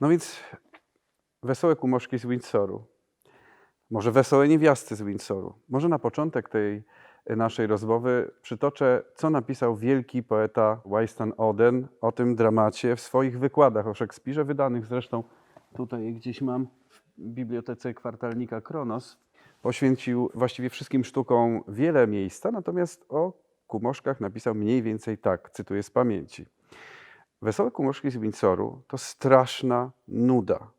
No więc wesołe kumoszki z Windsoru. Może wesołe niewiasty z Windsoru. Może na początek tej naszej rozmowy przytoczę, co napisał wielki poeta Weistan Oden o tym dramacie w swoich wykładach o Szekspirze, wydanych zresztą tutaj gdzieś mam w bibliotece kwartalnika Kronos. Poświęcił właściwie wszystkim sztukom wiele miejsca, natomiast o kumoszkach napisał mniej więcej tak, cytuję z pamięci. Wesołe kumoszki z Windsoru to straszna nuda.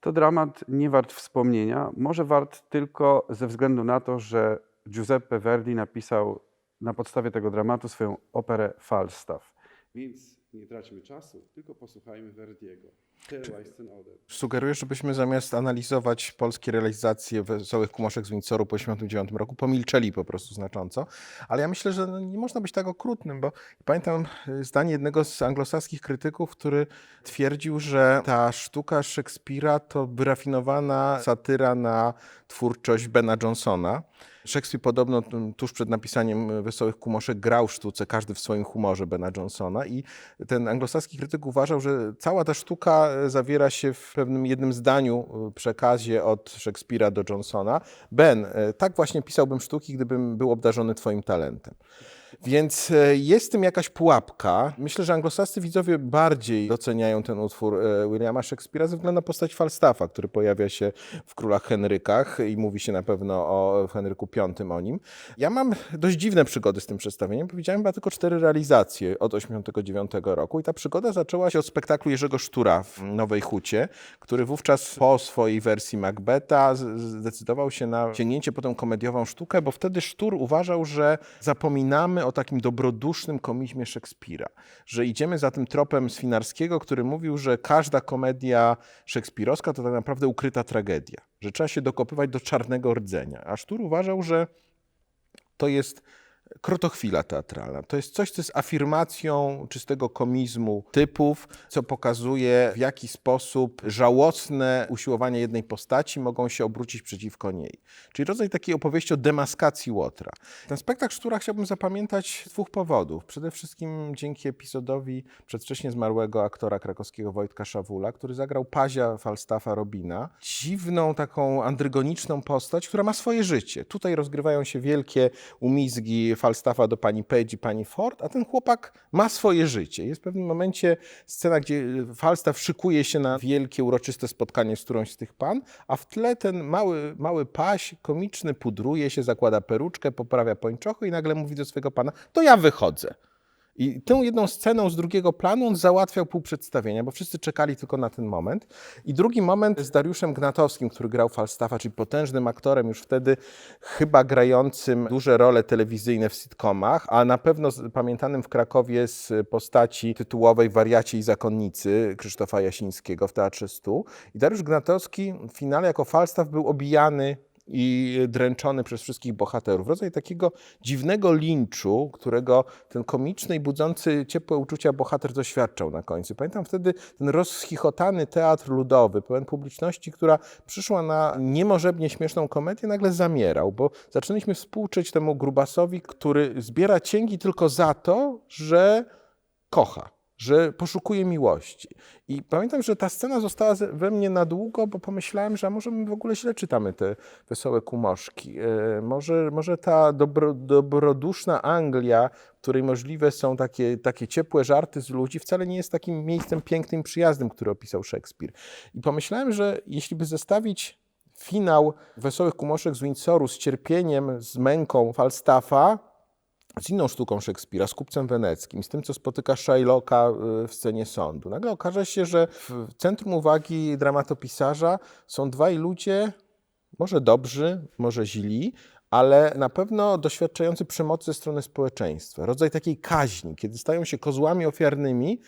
To dramat nie wart wspomnienia, może wart tylko ze względu na to, że Giuseppe Verdi napisał na podstawie tego dramatu swoją operę Falstaff. Więc nie traćmy czasu, tylko posłuchajmy Verdiego. Sugerujesz, żebyśmy zamiast analizować polskie realizacje Wesołych Kumoszek z Windsoru po 1989 roku, pomilczeli po prostu znacząco. Ale ja myślę, że no nie można być tak okrutnym, bo pamiętam y, zdanie jednego z anglosaskich krytyków, który twierdził, że ta sztuka Szekspira to wyrafinowana satyra na twórczość Bena Johnsona. Szekspir podobno tuż przed napisaniem Wesołych Kumoszek grał sztuce, każdy w swoim humorze Bena Johnsona i ten anglosaski krytyk uważał, że cała ta sztuka e, zawiera się w pewnym jednym zdaniu, e, przekazie od Szekspira do Johnsona. Ben, e, tak właśnie pisałbym sztuki, gdybym był obdarzony twoim talentem. Więc e, jest w tym jakaś pułapka. Myślę, że anglosascy widzowie bardziej doceniają ten utwór e, Williama Shakespeare'a ze względu na postać Falstaffa, który pojawia się w Królach Henrykach i mówi się na pewno o Henryku V o nim. Ja mam dość dziwne przygody z tym przedstawieniem. bo Widziałem chyba tylko cztery realizacje od 89 roku i ta przygoda zaczęła się od spektaklu Jerzego Sztura w Nowej Hucie, który wówczas po swojej wersji Macbeta zdecydował się na sięgnięcie po tę komediową sztukę, bo wtedy Sztur uważał, że zapominamy o takim dobrodusznym komizmie Szekspira, że idziemy za tym tropem Swinarskiego, który mówił, że każda komedia szekspirowska to tak naprawdę ukryta tragedia, że trzeba się dokopywać do czarnego rdzenia. A Sztur uważał, że to jest krotochwila teatralna. To jest coś, co jest afirmacją czystego komizmu typów, co pokazuje, w jaki sposób żałosne usiłowania jednej postaci mogą się obrócić przeciwko niej. Czyli rodzaj takiej opowieści o demaskacji Łotra. Ten spektakl Sztura chciałbym zapamiętać z dwóch powodów. Przede wszystkim dzięki epizodowi przedwcześnie zmarłego aktora krakowskiego Wojtka Szawula, który zagrał Pazia Falstaffa Robina. Dziwną, taką andrygoniczną postać, która ma swoje życie. Tutaj rozgrywają się wielkie umizgi Falstaffa do pani Page i pani Ford, a ten chłopak ma swoje życie. Jest w pewnym momencie scena, gdzie Falstaff szykuje się na wielkie, uroczyste spotkanie z którąś z tych pan, a w tle ten mały, mały paś komiczny pudruje się, zakłada peruczkę, poprawia pończochy i nagle mówi do swojego pana, to ja wychodzę. I tę jedną sceną z drugiego planu on załatwiał pół przedstawienia, bo wszyscy czekali tylko na ten moment. I drugi moment z Dariuszem Gnatowskim, który grał Falstaffa, czyli potężnym aktorem, już wtedy chyba grającym duże role telewizyjne w sitcomach, a na pewno pamiętanym w Krakowie z postaci tytułowej Wariacie i Zakonnicy Krzysztofa Jasińskiego w Teatrze Stu. I Dariusz Gnatowski w finale jako Falstaff był obijany i dręczony przez wszystkich bohaterów. Rodzaj takiego dziwnego linczu, którego ten komiczny i budzący ciepłe uczucia bohater doświadczał na końcu. Pamiętam wtedy ten rozchichotany teatr ludowy, pełen publiczności, która przyszła na niemożebnie śmieszną komedię, nagle zamierał, bo zaczęliśmy współczuć temu grubasowi, który zbiera cięgi tylko za to, że kocha, że poszukuje miłości. I pamiętam, że ta scena została we mnie na długo, bo pomyślałem, że może my w ogóle źle czytamy te wesołe kumoszki. E, może, może ta dobro, dobroduszna Anglia, w której możliwe są takie, takie ciepłe żarty z ludzi, wcale nie jest takim miejscem pięknym, przyjaznym, który opisał Szekspir. I pomyślałem, że jeśli by zestawić finał Wesołych Kumoszek z Windsoru z cierpieniem, z męką Falstaffa, z inną sztuką Szekspira, z kupcem weneckim, z tym, co spotyka Shylocka y, w scenie sądu. Nagle okaże się, że w centrum uwagi dramatopisarza są dwaj ludzie, może dobrzy, może źli, ale na pewno doświadczający przemocy ze strony społeczeństwa. Rodzaj takiej kaźni, kiedy stają się kozłami ofiarnymi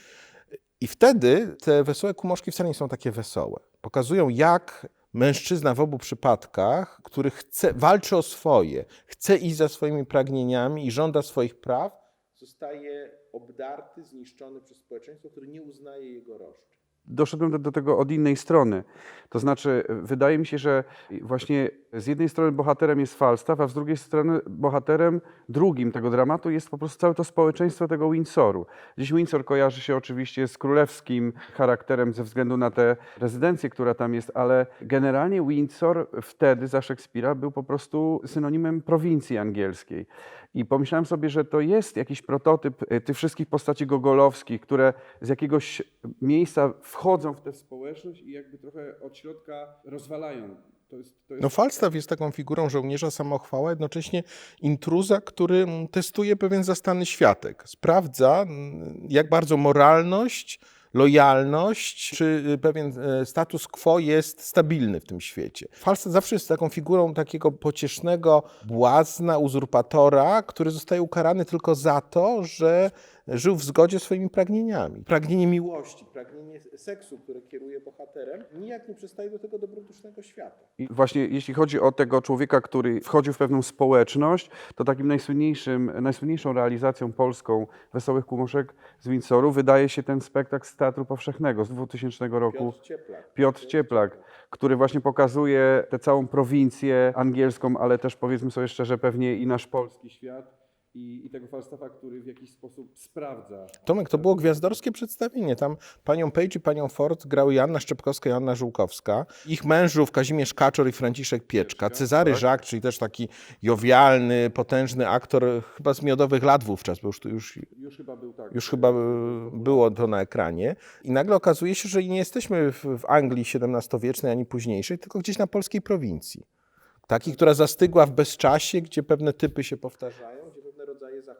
i wtedy te wesołe kumoszki wcale nie są takie wesołe. Pokazują, jak mężczyzna w obu przypadkach, który chce, walczy o swoje, chce iść za swoimi pragnieniami i żąda swoich praw, zostaje obdarty, zniszczony przez społeczeństwo, które nie uznaje jego roszczeń. doszedłem do, do tego od innej strony. To znaczy, wydaje mi się, że właśnie z jednej strony bohaterem jest Falstaff, a z drugiej strony bohaterem drugim tego dramatu jest po prostu całe to społeczeństwo tego Windsoru. Dziś Windsor kojarzy się oczywiście z królewskim charakterem ze względu na tę rezydencję, która tam jest, ale generalnie Windsor wtedy za Szekspira był po prostu synonimem prowincji angielskiej. I pomyślałem sobie, że to jest jakiś prototyp y, tych wszystkich postaci gogolowskich, które z jakiegoś miejsca wchodzą w tę społeczność i jakby trochę od środka rozwalają. To jest, to jest... No Falstaff jest taką figurą żołnierza samochwała, jednocześnie intruza, który testuje pewien zastany światek. Sprawdza, mm, jak bardzo moralność, lojalność czy y, pewien e, status quo jest stabilny w tym świecie. Falstaff zawsze jest taką figurą takiego pociesznego błazna, uzurpatora, który zostaje ukarany tylko za to, że żył w zgodzie z swoimi pragnieniami. Pragnienie miłości, pragnienie seksu, które kieruje bohaterem, nijak nie przystaje do tego dobrodusznego świata. I właśnie jeśli chodzi o tego człowieka, który wchodził w pewną społeczność, to takim najsłynniejszym, najsłynniejszą realizacją polską Wesołych Kumoszek z Windsoru wydaje się ten spektakl z Teatru Powszechnego z 2000 roku. Piotr Cieplak. Piotr Cieplak, który właśnie pokazuje tę całą prowincję angielską, ale też powiedzmy sobie szczerze, pewnie i nasz polski świat i, i tego Falstaffa, który w jakiś sposób sprawdza. Tomek, to było gwiazdorskie przedstawienie. Tam panią Page i panią Ford grały Joanna Szczepkowska i Joanna Żółkowska. Ich mężów Kazimierz Kaczor i Franciszek Pieczka. Cezary tak. Żak, czyli też taki jowialny, potężny aktor, chyba z miodowych lat wówczas, bo już, już, Już chyba był tak. już chyba y, było to na ekranie. I nagle okazuje się, że nie jesteśmy w, w Anglii XVII-wiecznej ani późniejszej, tylko gdzieś na polskiej prowincji. Takiej, która zastygła w bezczasie, gdzie pewne typy się powtarzają,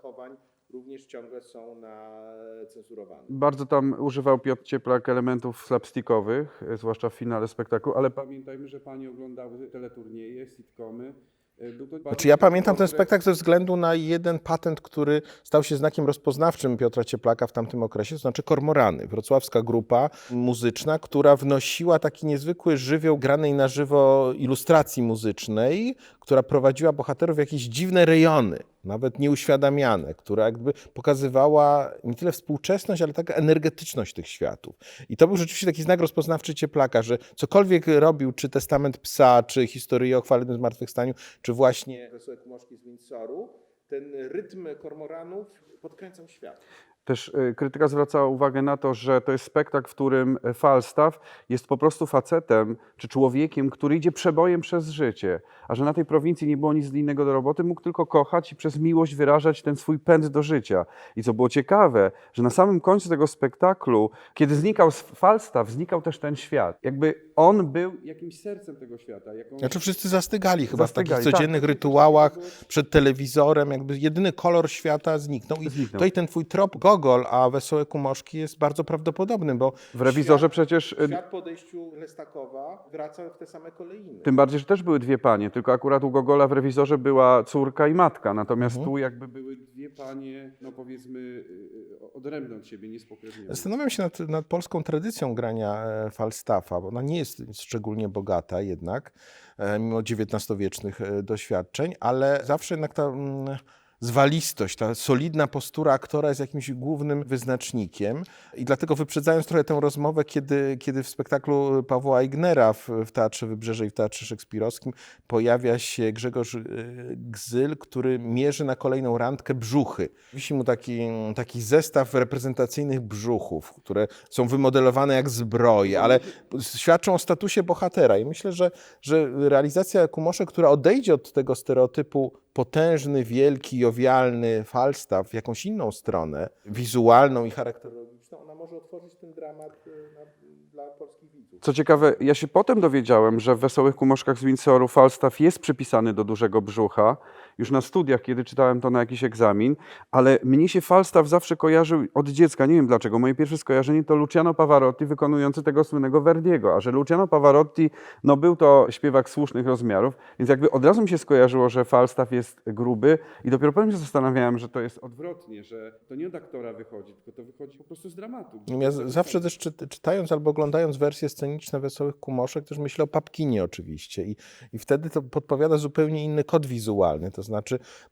zachowań również ciągle są na cenzurowane. Bardzo tam używał Piotr Cieplak elementów slapstickowych, e, zwłaszcza w finale spektaklu, ale pamiętajmy, że panie oglądały teleturnieje, sitcomy. E, Znaczy ja pamiętam ten spektakl ze względu na jeden patent, który stał się znakiem rozpoznawczym Piotra Cieplaka w tamtym okresie, to znaczy Kormorany, wrocławska grupa muzyczna, która wnosiła taki niezwykły żywioł granej na żywo ilustracji muzycznej, która prowadziła bohaterów w jakieś dziwne rejony, nawet nieuświadamiane, która jakby pokazywała nie tyle współczesność, ale taka energetyczność tych światów. I to był rzeczywiście taki znak rozpoznawczy Cieplaka, że cokolwiek robił, czy Testament Psa, czy Historię o chwalebnym zmartwychwstaniu, czy właśnie Wesołe Kumoszki z Windsoru, ten rytm kormoranów podkręcał świat. Też y, krytyka zwracała uwagę na to, że to jest spektakl, w którym y, Falstaff jest po prostu facetem czy człowiekiem, który idzie przebojem przez życie, a że na tej prowincji nie było nic innego do roboty, mógł tylko kochać i przez miłość wyrażać ten swój pęd do życia. I co było ciekawe, że na samym końcu tego spektaklu, kiedy znikał Falstaff, znikał też ten świat. Jakby on był jakimś sercem tego świata. Jakąś... Znaczy wszyscy zastygali chyba w Zastygali, takich tak. codziennych rytuałach przed telewizorem, jakby jedyny kolor świata zniknął. I Zniknął. tutaj ten twój trop Gogol, a Wesołe Kumoszki jest bardzo prawdopodobny, bo W rewizorze przecież y, świat podejściu Lestakowa wraca w te same kolejny. Tym bardziej, że też były dwie panie, tylko akurat u Gogola w rewizorze była córka i matka, natomiast Mhm. tu jakby były dwie panie, no powiedzmy, y, odrębne od siebie, niespokrewnione. Zastanawiam się nad, nad polską tradycją grania e, Falstaffa, bo ona nie jest szczególnie bogata jednak, e, mimo XIX-wiecznych e, doświadczeń, ale zawsze jednak ta mm, zwalistość, ta solidna postura aktora jest jakimś głównym wyznacznikiem. I dlatego wyprzedzając trochę tę rozmowę, kiedy, kiedy w spektaklu Pawła Eignera w, w Teatrze Wybrzeże i w Teatrze Szekspirowskim pojawia się Grzegorz e, Gzyl, który mierzy na kolejną randkę brzuchy. Wisi mu taki, taki zestaw reprezentacyjnych brzuchów, które są wymodelowane jak zbroje, ale świadczą o statusie bohatera. I myślę, że, że realizacja Kumosze, która odejdzie od tego stereotypu potężny, wielki, jowialny Falstaff w jakąś inną stronę, wizualną i charakterologiczną, ona może otworzyć ten dramat y, dla polskich widzów. Co ciekawe, ja się potem dowiedziałem, że w Wesołych Kumoszkach z Windsoru Falstaff jest przypisany do dużego brzucha, już na studiach, kiedy czytałem to na jakiś egzamin, ale mnie się Falstaff zawsze kojarzył od dziecka, nie wiem dlaczego. Moje pierwsze skojarzenie to Luciano Pavarotti wykonujący tego słynnego Verdiego, a że Luciano Pavarotti, no był to śpiewak słusznych rozmiarów, więc jakby od razu mi się skojarzyło, że Falstaff jest gruby i dopiero potem się zastanawiałem, że to jest odwrotnie, że to nie od aktora wychodzi, tylko to wychodzi po prostu z dramatu. Ja z- zawsze też czyt, czytając albo oglądając wersje sceniczne Wesołych Kumoszek, też myślę o Papkinie oczywiście i, i wtedy to podpowiada zupełnie inny kod wizualny, to znaczy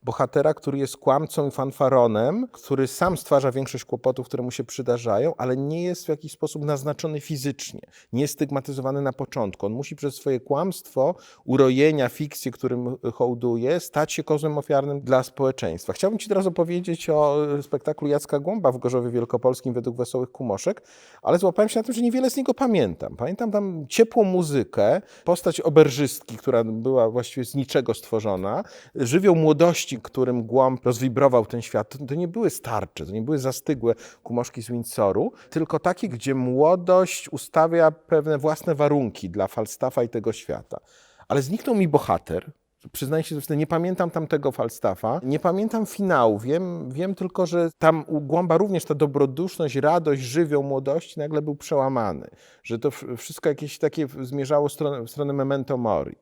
bohatera, który jest kłamcą i fanfaronem, który sam stwarza większość kłopotów, które mu się przydarzają, ale nie jest w jakiś sposób naznaczony fizycznie, nie jest stygmatyzowany na początku. On musi przez swoje kłamstwo, urojenia, fikcję, którym hołduje, stać się kozłem ofiarnym dla społeczeństwa. Chciałbym Ci teraz opowiedzieć o spektaklu Jacka Głąba w Gorzowie Wielkopolskim według Wesołych Kumoszek, ale złapałem się na tym, że niewiele z niego pamiętam. Pamiętam tam ciepłą muzykę, postać oberżystki, która była właściwie z niczego stworzona, żywioł młodości, którym Głąb rozwibrował ten świat. To, nie były starcze, to nie były zastygłe kumoszki z Windsoru, tylko takie, gdzie młodość ustawia pewne własne warunki dla Falstaffa i tego świata. Ale zniknął mi bohater, Przyznaję się, że nie pamiętam tamtego Falstaffa, nie pamiętam finału. Wiem, wiem tylko, że tam u Głąba również ta dobroduszność, radość, żywioł młodości nagle był przełamany. Że to wszystko jakieś takie zmierzało w stronę, w stronę memento mori.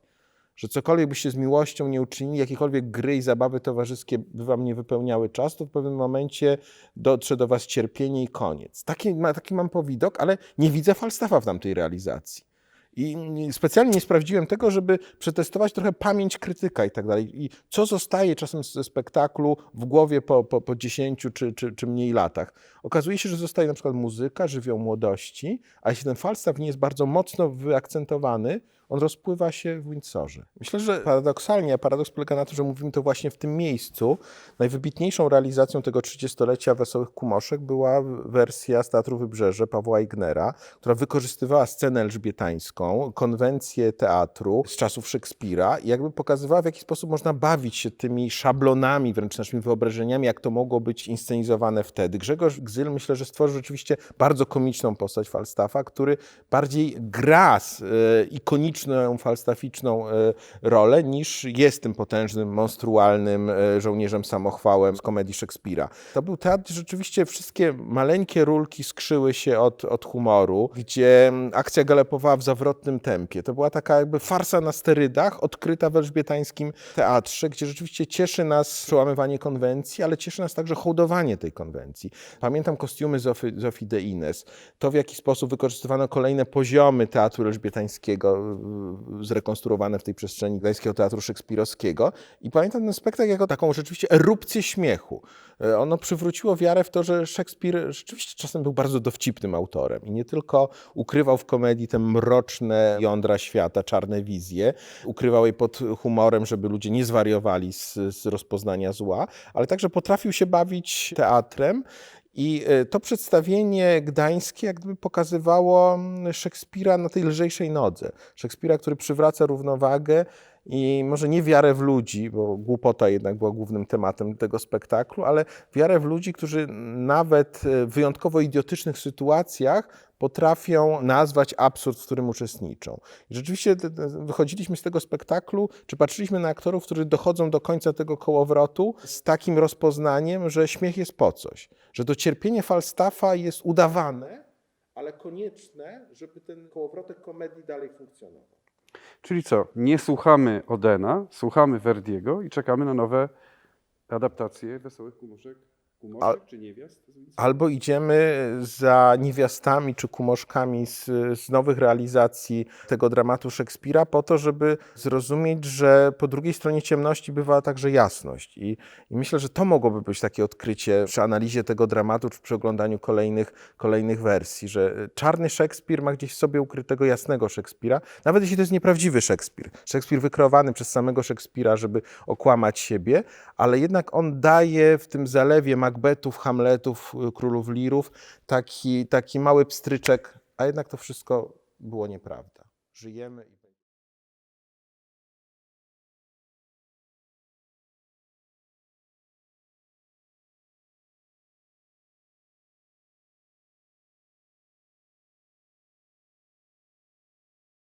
Że cokolwiek byście z miłością nie uczynili, jakiekolwiek gry i zabawy towarzyskie by wam nie wypełniały czasu, to w pewnym momencie dotrze do was cierpienie i koniec. Taki, taki mam powidok, ale nie widzę Falstaffa w tamtej realizacji. I specjalnie nie sprawdziłem tego, żeby przetestować trochę pamięć krytyka i tak dalej. I co zostaje czasem ze spektaklu w głowie po, po, po 10 czy, czy, czy mniej latach. Okazuje się, że zostaje na przykład muzyka, żywioł młodości, a jeśli ten Falstaff nie jest bardzo mocno wyakcentowany, on rozpływa się w Windsorze. Myślę, że paradoksalnie, a paradoks polega na tym, że mówimy to właśnie w tym miejscu. Najwybitniejszą realizacją tego 30-lecia Wesołych Kumoszek była wersja z Teatru Wybrzeże Pawła Ignera, która wykorzystywała scenę elżbietańską, konwencję teatru z czasów Szekspira i jakby pokazywała, w jaki sposób można bawić się tymi szablonami, wręcz naszymi wyobrażeniami, jak to mogło być inscenizowane wtedy. Grzegorz Gzyl myślę, że stworzył rzeczywiście bardzo komiczną postać Falstaffa, który bardziej gra z, e, ikoniczną, falstaficzną e, rolę, niż jest tym potężnym, monstrualnym e, żołnierzem samochwałem z komedii Szekspira. To był teatr, rzeczywiście wszystkie maleńkie rulki skrzyły się od, od humoru, gdzie mm, akcja galepowała w zawrotnym tempie. To była taka jakby farsa na sterydach, odkryta w elżbietańskim teatrze, gdzie rzeczywiście cieszy nas przełamywanie konwencji, ale cieszy nas także hołdowanie tej konwencji. Pamiętam kostiumy Zofii, de Ines, to w jaki sposób wykorzystywano kolejne poziomy teatru elżbietańskiego, zrekonstruowane w tej przestrzeni Gdańskiego Teatru Szekspirowskiego. I pamiętam ten spektakl jako taką rzeczywiście erupcję śmiechu. E, Ono przywróciło wiarę w to, że Szekspir rzeczywiście czasem był bardzo dowcipnym autorem i nie tylko ukrywał w komedii te mroczne jądra świata, czarne wizje, ukrywał je pod humorem, żeby ludzie nie zwariowali z, z rozpoznania zła, ale także potrafił się bawić teatrem. I e, to przedstawienie gdańskie jak gdyby pokazywało mm, Szekspira na tej lżejszej nodze. Szekspira, który przywraca równowagę i może nie wiarę w ludzi, bo głupota jednak była głównym tematem tego spektaklu, ale wiarę w ludzi, którzy nawet e, w wyjątkowo idiotycznych sytuacjach potrafią nazwać absurd, w którym uczestniczą. I rzeczywiście wychodziliśmy z tego spektaklu, czy patrzyliśmy na aktorów, którzy dochodzą do końca tego kołowrotu z takim rozpoznaniem, że śmiech jest po coś, że to cierpienie Falstaffa jest udawane, ale konieczne, żeby ten kołowrotek komedii dalej funkcjonował. Czyli co? Nie słuchamy Odena, słuchamy Verdiego i czekamy na nowe adaptacje Wesołych Kumoszek, kumoszek czy niewiast? Albo idziemy za niewiastami czy kumoszkami z, z nowych realizacji tego dramatu Szekspira po to, żeby zrozumieć, że po drugiej stronie ciemności bywa także jasność. I, I myślę, że to mogłoby być takie odkrycie przy analizie tego dramatu czy przy oglądaniu kolejnych, kolejnych wersji, że czarny Szekspir ma gdzieś w sobie ukrytego jasnego Szekspira, nawet jeśli to jest nieprawdziwy Szekspir. Szekspir wykreowany przez samego Szekspira, żeby okłamać siebie, ale jednak on daje w tym zalewie Macbethów, Hamletów, y, Królów Lirów taki, taki mały pstryczek, a jednak to wszystko było nieprawda. Żyjemy